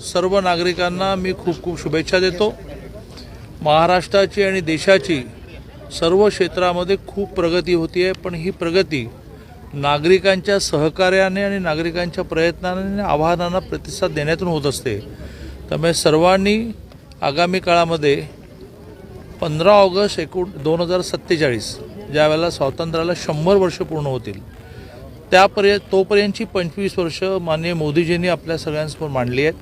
सर्व नागरिकांना मी खूप खूप शुभेच्छा देतो. महाराष्ट्राची आणि देशाची सर्व क्षेत्रामध्ये खूप प्रगती होती आहे पण ही प्रगती नागरिकांच्या सहकार्याने आणि नागरिकांच्या प्रयत्नाने आव्हानांना प्रतिसाद देण्यातून होत असते. त्यामुळे सर्वांनी आगामी काळामध्ये पंधरा ऑगस्ट एकूण दोन हजार सत्तेचाळीस ज्यावेळेला स्वातंत्र्याला शंभर वर्ष पूर्ण होतील त्यापर्यंत तोपर्यंतची पंचवीस वर्ष माननीय मोदीजींनी आपल्या सगळ्यांसमोर मांडली आहेत.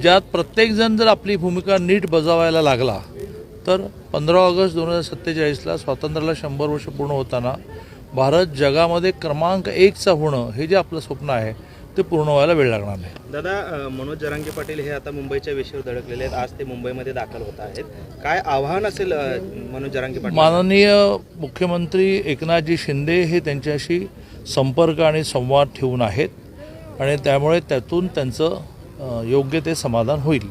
ज्यात प्रत्येकजण जर आपली भूमिका नीट बजावायला लागला तर पंधरा ऑगस्ट दोन हजार सत्तेचाळीसला स्वातंत्र्याला शंभर वर्ष पूर्ण होताना भारत जगामध्ये क्रमांक एकचा होणं हे जे आपलं स्वप्न आहे ते पूर्ण व्हायला वेळ लागणार नाही. दादा मनोज जरांगे पाटील हे आता मुंबईच्या वेशीवर धडकलेले आहेत. आज ते मुंबईमध्ये दाखल होत आहेत. काय आव्हान असेल मनोज जरांगे पाटील? माननीय मुख्यमंत्री एकनाथजी शिंदे हे त्यांच्याशी संपर्क आणि संवाद ठेवून आहेत. आणि त्यामुळे त्यातून त्यांचं योग्य ते समाधान होईल.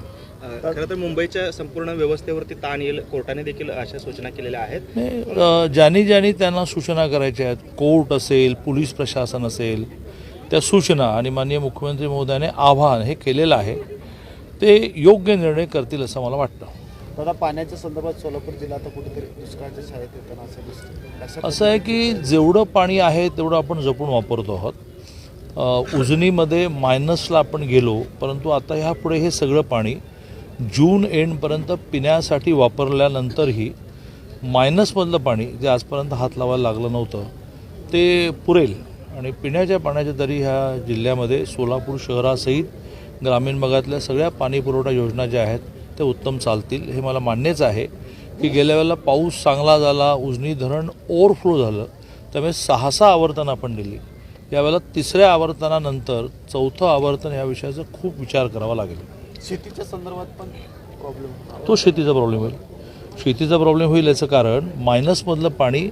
खरं तर मुंबईच्या संपूर्ण व्यवस्थेवरती ताण येईल कोर्टाने देखील अशा सूचना केलेल्या आहेत. ज्यांनी ज्यांनी त्यांना सूचना करायच्या आहेत कोर्ट असेल पोलीस प्रशासन असेल त्या सूचना आणि माननीय मुख्यमंत्री महोदयाने आव्हान हे केलेलं आहे ते योग्य निर्णय करतील असं मला वाटतं. दादा पाण्याच्या संदर्भात सोलापूर जिल्हा आता कुठेतरी दुष्काळाच्या छायेत येताना असं असं आहे की जेवढं पाणी आहे तेवढं आपण जपून वापरतो आहोत. उजनीमध्ये मायनसला आपण गेलो परंतु आता ह्यापुढे हे सगळं पाणी जून एंडपर्यंत पिण्यासाठी वापरल्यानंतरही मायनसमधलं पाणी जे आजपर्यंत हात लावायला लागलं नव्हतं ते पुरेल. आणि पिण्याच्या पाण्याच्या तरी ह्या जिल्ह्यामध्ये सोलापूर शहरासहित ग्रामीण भागातल्या सगळ्या पाणीपुरवठा योजना ज्या आहेत त्या उत्तम चालतील. हे मला मान्यच आहे की गेल्या वेळेला पाऊस चांगला झाला उजनी धरण ओव्हरफ्लो झालं त्यामुळे सहासा आवर्तन आपण दिली. यावेळेला तिसऱ्या आवर्तनानंतर चौथं आवर्तन या विषयाचा खूप विचार करावा लागेल. शेतीच्या संदर्भात पण प्रॉब्लेम तो शेतीचा प्रॉब्लेम होईल. शेतीचा प्रॉब्लेम होईल याचं कारण मायनसमधलं पाणी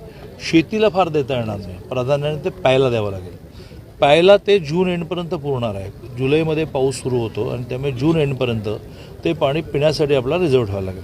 शेतीला फार देता येणार नाही. प्राधान्याने ते प्यायला द्यावं लागेल. प्यायला ते जून एंडपर्यंत पुरणार आहे. जुलैमध्ये पाऊस सुरू होतो आणि त्यामुळे जून एंडपर्यंत ते पाणी पिण्यासाठी आपल्याला रिझर्व ठेवावं लागेल.